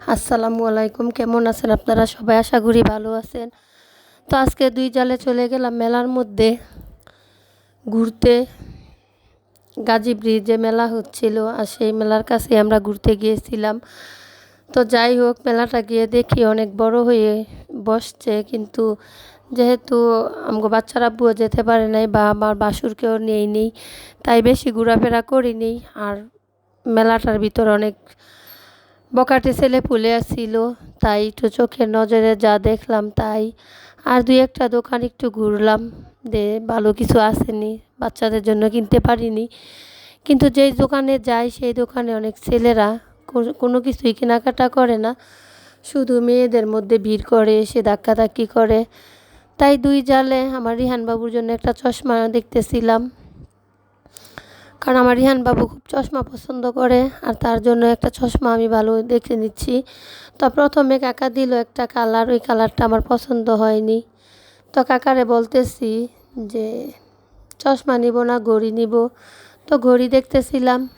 আসসালামু আলাইকুম, কেমন আছেন আপনারা? সবাই আশা করি ভালো আছেন। তো আজকে দুই জালে চলে গেলাম মেলার মধ্যে। ঘুরতে গাজী ব্রিজে মেলা হচ্ছিল, আর সেই মেলার কাছে আমরা ঘুরতে গিয়েছিলাম। তো যাই হোক, মেলাটা গিয়ে দেখি, অনেক বড় হয়ে বসছে। কিন্তু যেহেতু আমাকে বাচ্চারা বুয়ে যেতে পারে নাই বা আমার বাসুরকেও নিয়ে নেই, তাই বেশি ঘোরাফেরা করিনি। আর মেলাটার ভিতর অনেক বকাটে ছেলে ফুলে আসছিল, তাই একটু চোখের নজরে যা দেখলাম তাই। আর দুই একটা দোকান একটু ঘুরলাম, দে, ভালো কিছু আসেনি, বাচ্চাদের জন্য কিনতে পারিনি। কিন্তু যেই দোকানে যাই, সেই দোকানে অনেক ছেলেরা কোনো কিছুই কেনাকাটা করে না। শুধু মেয়েদের মধ্যে ভিড় করে এসে ধাক্কাধাক্কি করে। তাই দুই জালে আমার রিহান বাবুর জন্য একটা চশমা দেখতেছিলাম। কারণ আমার রিহান বাবু খুব চশমা পছন্দ করে আর তার জন্য একটা চশমা আমি ভালো দেখে নিচ্ছি। তো প্রথমে কাকা দিল একটা কালার, ওই কালারটা আমার পছন্দ হয়নি। তো কাকারে বলতেছি যে, চশমা নিব না, ঘড়ি নিব। তো ঘড়ি দেখতেছিলাম।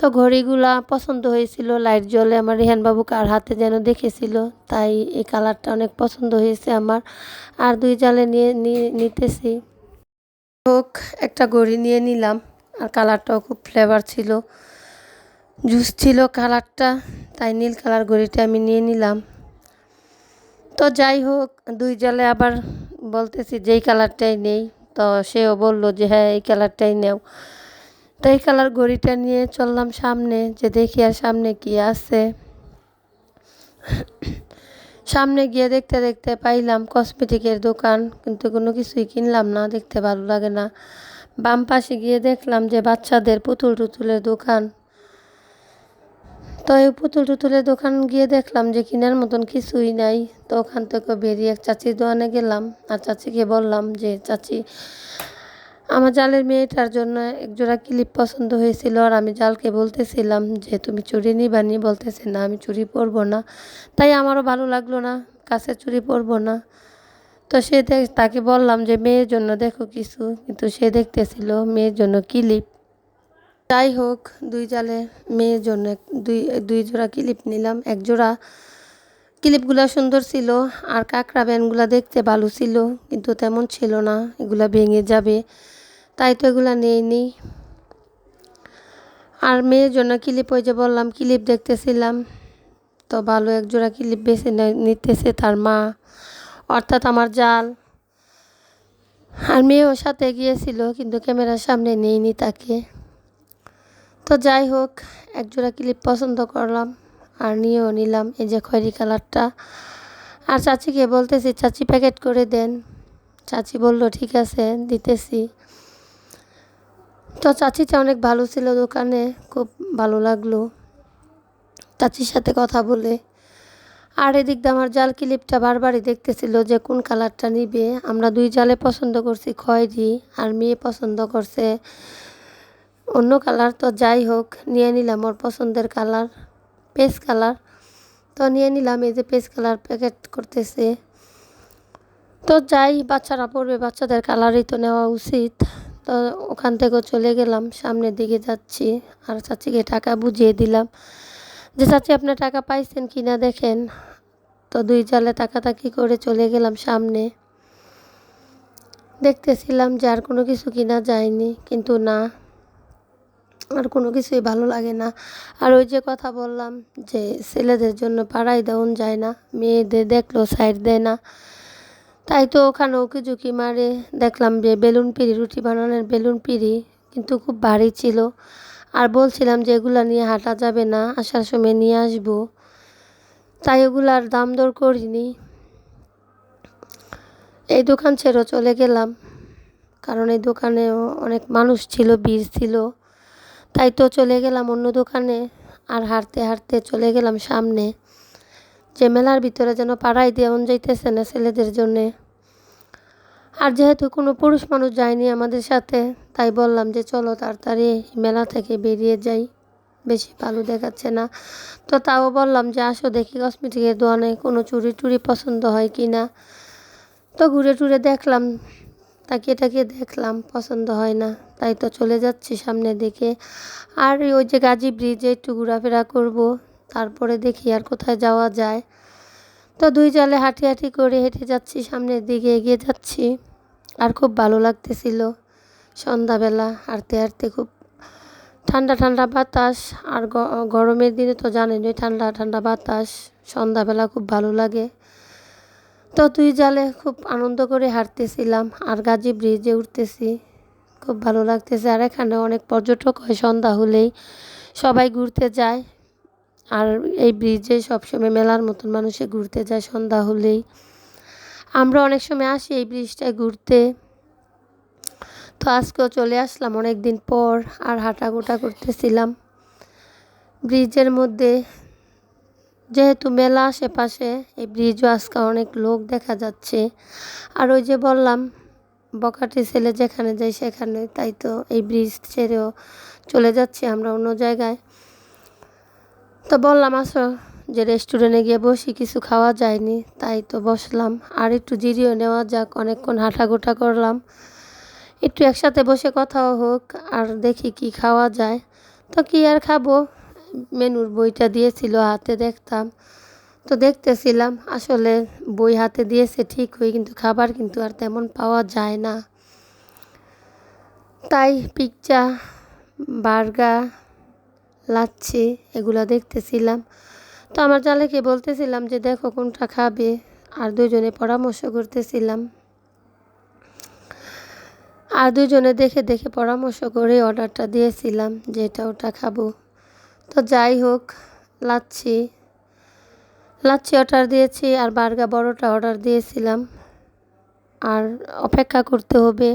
তো ঘড়িগুলা পছন্দ হয়েছিল, লাইট জ্বলে আমার রেহানবাবু কার হাতে যেন দেখেছিল, তাই এই কালারটা অনেক পছন্দ হয়েছে আমার। আর দুই জালে নিয়ে, নিতেছি। হোক, একটা ঘড়ি নিয়ে নিলাম। আর কালারটাও খুব ফ্লেভার ছিল। জুস ছিল কালারটা, তাই নীল কালার ঘড়িটা আমি নিয়ে নিলাম। তো যাই হোক, দুই জালে আবার বলতেছি যেই কালারটাই নেই, তো সেও বলল যে হ্যাঁ এই কালারটাই নেও। তো এই কালার ঘড়িটা নিয়ে চললাম সামনে, যে দেখি আর সামনে কি আছে। সামনে গিয়ে দেখতে দেখতে পাইলাম কসমেটিকের দোকান, কিন্তু কোনো কিছুই কিনলাম না, দেখতে ভালো লাগে না। বাম পাশে গিয়ে দেখলাম যে বাচ্চাদের পুতুল টুতুলের দোকান। তো এই পুতুল টুতুলের দোকান গিয়ে দেখলাম যে কেনার মতন কিছুই নাই। তো ওখান থেকে বেরিয়ে এক চাচির দোকানে গেলাম। আর চাচিকে বললাম যে, চাচি আমার জালের মেয়েটার জন্য একজোড়া ক্লিপ পছন্দ হয়েছিল আর আমি জালকে বলতেছিলাম যে, তুমি চুরি নিবা নি? বলতেছে, না, আমি চুরি পরবো না। তাই আমারও ভালো লাগল না, কাছে চুরি পরবো না। তো সে দেখ তাকে বললাম যে, মেয়ের জন্য দেখো কিছু। কিন্তু সে দেখতেছিল মেয়ের জন্য ক্লিপ। যাই হোক, দুই জালে মেয়ের জন্য দুই দুই জোড়া ক্লিপ নিলাম এক জোড়া ক্লিপগুলো সুন্দর ছিল, আর কাঁকড়া ব্যানগুলো দেখতে ভালো ছিল, কিন্তু তেমন ছিল না, এগুলা ভেঙে যাবে, তাই তো এগুলো নিই আর মেয়ের জন্য ক্লিপ ওই যে বললাম, ক্লিপ দেখতেছিলাম, তো ভালো এক জোড়া ক্লিপ বেছে নিতেছে তার মা, অর্থাৎ আমার জাল। আর মেয়েও সাথে গিয়েছিল, কিন্তু ক্যামেরার সামনে নেইনি তাকে। তো যাই হোক এক জোড়া ক্লিপ পছন্দ করলাম। আর নিয়েও নিলাম। এই যে খয়রি কালারটা। আর চাচিকে বলতেছি, চাচি প্যাকেট করে দেন। চাচি বলল, ঠিক আছে, দিতেছি। তো চাচিটা অনেক ভালো ছিল দোকানে, খুব ভালো লাগল চাচির সাথে কথা বলে। আর এদিক দিয়ে আমার জাল ক্লিপটা বারবারই দেখতেছিল যে কোন কালারটা নিবে। আমরা দুই জালে পছন্দ করছি খয়েরি, আর মেয়ে পছন্দ করছে অন্য কালার। তো যাই হোক, নিয়ে নিলাম ওর পছন্দের কালার। Pace colour. তো নিয়ে নিলাম, এই যে পেস কালার প্যাকেট করতেছে। তো যাই, বাচ্চারা পড়বে, বাচ্চাদের কালারই তো নেওয়া উচিত। তো ওখান থেকেও চলে গেলাম, সামনের দিকে যাচ্ছি। আর চাচিকে টাকা বুঝিয়ে দিলাম যে, চাচি আপনার টাকা পাইছেন কি না দেখেন? তো দুই জালে তাকাতাকি করে চলে গেলাম সামনে। দেখতেছিলাম যে, আর কোনো কিছু কিনা যায়নি, কিন্তু না। আর কোনো কিছুই ভালো লাগে না। আর ওই যে কথা বললাম যে ছেলেদের জন্য পাড়াই দেওয়ান যায় না, মেয়েদের দেখল সাইড দেয় না। তাই তো ওখানে ওকে ঝুঁকি মারে। দেখলাম যে বেলুন পিড়ি, রুটি বানানোর বেলুন পিড়ি কিন্তু খুব ভারী ছিল। আর বলছিলাম যে এগুলো নিয়ে হাঁটা যাবে না, আসার সময় নিয়ে আসব। তাই ওগুলার দাম দর করিনি। এই দোকান ছেড়েও চলে গেলাম। কারণ এই দোকানে অনেক মানুষ ছিল, ভিড় ছিল। তাই তো চলে গেলাম অন্য দোকানে। আর হাঁটতে হাঁটতে চলে গেলাম সামনে। যে মেলার ভিতরে যেন পাড়াই দেওয়ান যাইতেছে না ছেলেদের জন্যে। আর যেহেতু কোনো পুরুষ মানুষ যায়নি আমাদের সাথে, তাই বললাম যে চলো তাড়াতাড়ি মেলা থেকে বেরিয়ে যাই। বেশি ভালো দেখাচ্ছে না। তো তাও বললাম যে আসো দেখি কসমেটিকের দোকানে কোনো চুরি টুরি পছন্দ হয় কি না। তো ঘুরে টুরে দেখলাম। তাকিয়ে তাকিয়ে দেখলাম পছন্দ হয় না। তাই তো চলে যাচ্ছি সামনের দিকে। আর ওই যে গাজী ব্রিজে একটু ঘোরাফেরা করব, তারপরে দেখি আর কোথায় যাওয়া যায়। তো দুই জালে হাঁটি হাঁটি করে হেঁটে যাচ্ছি, সামনের দিকে এগিয়ে যাচ্ছি। আর খুব ভালো লাগতেছিল সন্ধ্যাবেলা, হাঁটতে হাঁটতে খুব ঠান্ডা ঠান্ডা বাতাস। আর গরমের দিনে তো জানেনই ঠান্ডা ঠান্ডা বাতাস, সন্ধ্যাবেলা খুব ভালো লাগে। তো দুই জালে খুব আনন্দ করে হাঁটতেছিলাম, আর গাজী ব্রিজে উঠতেছি। খুব ভালো লাগতেছে। আর এখানে অনেক পর্যটক হয়, সন্ধ্যা হলেই সবাই ঘুরতে যায়। আর এই ব্রিজে সবসময় মেলার মতন মানুষে ঘুরতে যায় সন্ধ্যা হলেই। আমরা অনেক সময় আসি এই ব্রিজটায় ঘুরতে। তো আজকেও চলে আসলাম অনেক দিন পর আর হাঁটাগোটা করতেছিলাম। ব্রিজের মধ্যে যেহেতু মেলা আশেপাশে, এই ব্রিজও আজকে অনেক লোক দেখা যাচ্ছে। আর ওই যে বললাম বকাটি ছেলে যেখানে যাই সেখানে, তাই তো এই ব্রিজ ছেড়েও চলে যাচ্ছি আমরা অন্য জায়গায়। তো বললাম, আসো, যে রেস্টুরেন্টে গিয়ে বসি, কিছু খাওয়া যায়নি, তাই তো বসলাম। আর একটু জিরিও নেওয়া যাক, অনেকক্ষণ হাঁটাগোটা করলাম। একটু একসাথে বসে কথাও হোক, আর দেখি কি খাওয়া যায়। তো কি আর খাব? মেনুর বইটা দিয়েছিল, হাতে দেখতাম। তো দেখতেছিলাম, আসলে বই হাতে দিয়েছে ঠিক হয়ে কিন্তু খাবার কিন্তু আর তেমন পাওয়া যায় না। তাই পিৎজা, বার্গার, লাচ্ছি এগুলো দেখতেছিলাম। তো আমার জালেকে বলতেছিলাম যে, দেখো কোনটা খাবে। আর দুজনে পরামর্শ করতেছিলাম। আর দুজনে দেখে দেখে পরামর্শ করে অর্ডারটা দিয়েছিলাম যে, এটা ওটা খাব। তো যাই হোক, লাচ্ছি লাচ্ছি অর্ডার দিয়েছি আর বার্গা বড়টা অর্ডার দিয়েছিলাম। আর অপেক্ষা করতে হবে।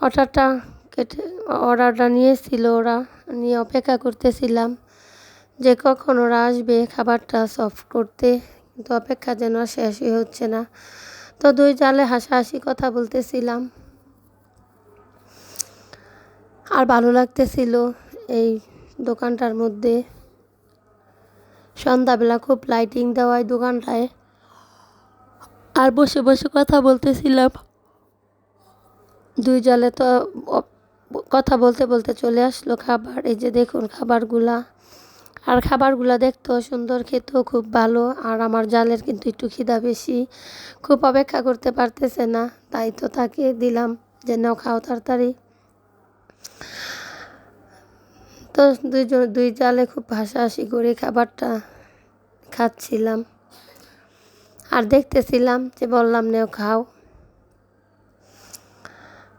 অর্ডারটা কেটে, অর্ডারটা নিয়েছিল ওরা, নিয়ে অপেক্ষা করতেছিলাম যে কখন ওরা আসবে খাবারটা সফট করতে। কিন্তু অপেক্ষা যেন শেষই হচ্ছে না। তো দুই জালে হাসাহাসি কথা বলতেছিলাম। আর ভালো লাগতেছিল এই দোকানটার মধ্যে। সন্ধ্যাবেলা খুব লাইটিং দেওয়ায় দোকানটায়। আর বসে বসে কথা বলতেছিলাম। দুই জলে তো কথা বলতে বলতে চলে আসলো খাবার। এই যে দেখুন খাবারগুলা। আর খাবারগুলো দেখতেও সুন্দর, খেতেও খুব ভালো। আর আমার জালের কিন্তু একটু খিদা বেশি। খুব অপেক্ষা করতে পারতেছে না। তাই তো তাকে দিলাম যে, নাও খাও তাড়াতাড়ি। তো দুইজন দুই জালে খুব হাসাহাসি করে খাবারটা খাচ্ছিলাম। আর দেখতেছিলাম যে বললাম, নেও খাও।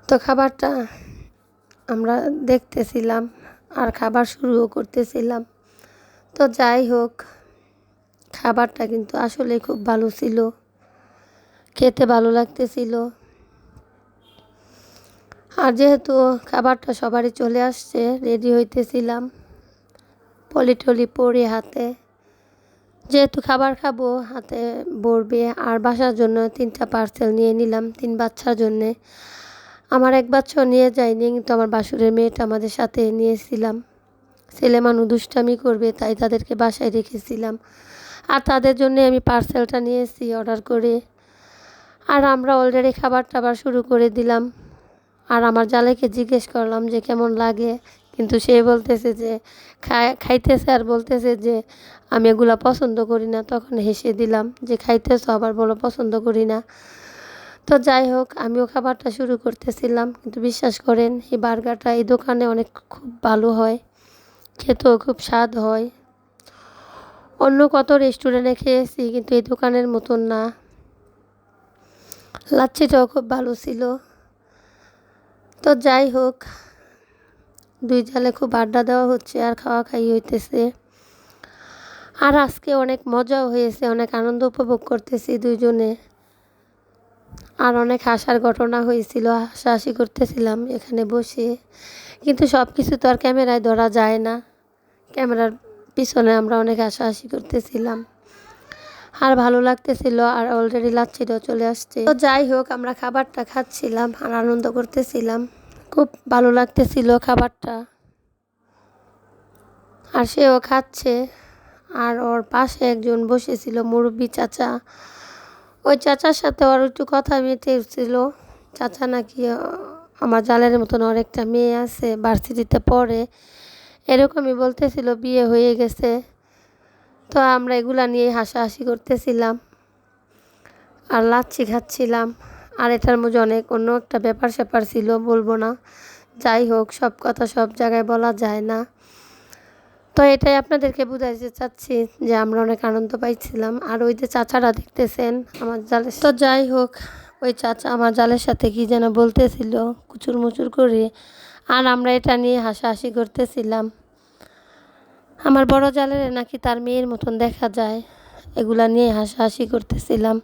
তো খাবারটা আমরা দেখতেছিলাম আর খাবার শুরুও করতেছিলাম। তো যাই হোক, খাবারটা কিন্তু আসলে খুব ভালো ছিল, খেতে ভালো লাগতেছিল। আর যেহেতু খাবারটা সবারই চলে আসছে, রেডি হইতেছিলাম পলি টলি পরে হাতে। যেহেতু খাবার খাব, হাতে বড়বে আর বাসার জন্য তিনটা পার্সেল নিয়ে নিলাম, তিন বাচ্চার জন্যে। আমার এক বাচ্চাও নিয়ে যায়নি, কিন্তু আমার বাসুরের মেয়েটা আমাদের সাথে নিয়েছিলাম। ছেলে মানুষ দুষ্টামি করবে, তাই তাদেরকে বাসায় রেখেছিলাম। আর তাদের জন্য আমি পার্সেলটা নিয়েছি অর্ডার করে। আর আমরা অলরেডি খাবার টাবার শুরু করে দিলাম। আর আমার জালেকে জিজ্ঞেস করলাম যে কেমন লাগে? কিন্তু সে বলতেছে যে খাইতেছে আর বলতেছে যে, আমি এগুলো পছন্দ করি না। তখন হেসে দিলাম যে, খাইতেছ, আবার বলো পছন্দ করি না। তো যাই হোক, আমিও খাবারটা শুরু করতেছিলাম। কিন্তু বিশ্বাস করেন, এই বার্গারটা এই দোকানে অনেক খুব ভালো হয়, খেতেও খুব স্বাদ হয়। অন্য কত রেস্টুরেন্টে খেয়েছি, কিন্তু এই দোকানের মতন না। লাচ্ছিটাও খুব ভালো ছিল। তো যাই হোক, দুই জালে খুব আড্ডা দেওয়া হচ্ছে আর খাওয়া খাই হইতেছে। আর আজকে অনেক মজাও হয়েছে, অনেক আনন্দ উপভোগ করতেছি দুইজনে। আর অনেক হাসার ঘটনা হয়েছিল, হাসাহাসি করতেছিলাম এখানে বসে। কিন্তু সব কিছু তো আর ক্যামেরায় ধরা যায় না। ক্যামেরার পিছনে আমরা অনেক হাসাহাসি করতেছিলাম। আর ভালো লাগতেছিল, আর অলরেডি লাচ্ছিটাও চলে আসছে। তো যাই হোক, আমরা খাবারটা খাচ্ছিলাম আর আনন্দ করতেছিলাম। খুব ভালো লাগতেছিল খাবারটা। আর সেও খাচ্ছে। আর ওর পাশে একজন বসেছিল, মুরব্বী চাচা। ওই চাচার সাথে ওর একটু কথা মেতেছিল চাচা নাকি আমার জালের মতন একটা মেয়ে আছে ভার্সিটিতে পড়ে। এরকমই বলতেছিল, বিয়ে হয়ে গেছে। তো আমরা এগুলা নিয়ে হাসাহাসি করতেছিলাম আর লাচ্ছি খাচ্ছিলাম। আর এটার মধ্যে অনেক অন্য একটা ব্যাপার স্যাপার ছিল, বলব না। যাই হোক, সব কথা সব জায়গায় বলা যায় না। তো এটাই আপনাদেরকে বুঝাইতে চাচ্ছি যে আমরা অনেক আনন্দ পাইছিলাম। আর ওই যে চাচারা দেখতেছেন আমার জালের তো যাই হোক, ওই চাচা আমার জালের সাথে কি যেন বলতেছিল কুচুর মুচুর করে। আর আমরা এটা নিয়ে হাসাহাসি করতেছিলাম। আমার বড় জালের নাকি তার মেয়ের মতন দেখা যায়। এগুলা নিয়ে হাসাহাসি করতেছিলাম।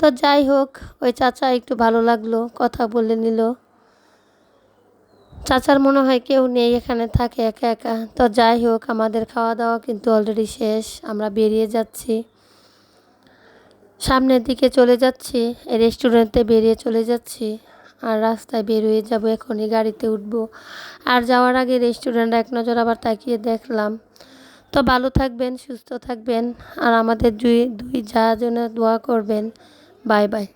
তো যাই হোক, ওই চাচা একটু ভালো লাগল, কথা বলে নিল। চাচার মনে হয় কেউ নেই, এখানে থাকে একা একা। তো যাই হোক, আমাদের খাওয়া দাওয়া কিন্তু অলরেডি শেষ, আমরা বেরিয়ে যাচ্ছি। সামনের দিকে চলে যাচ্ছি রেস্টুরেন্টে বেরিয়ে চলে যাচ্ছি। আর রাস্তায় বের হয়ে যাব, এখনই গাড়িতে উঠবো। আর যাওয়ার আগে রেস্টুরেন্ট এক নজর আবার তাকিয়ে দেখলাম। তো ভালো থাকবেন, সুস্থ থাকবেন, আর আমাদের দুই দুই যা জন্য দোয়া করবেন। Bye bye.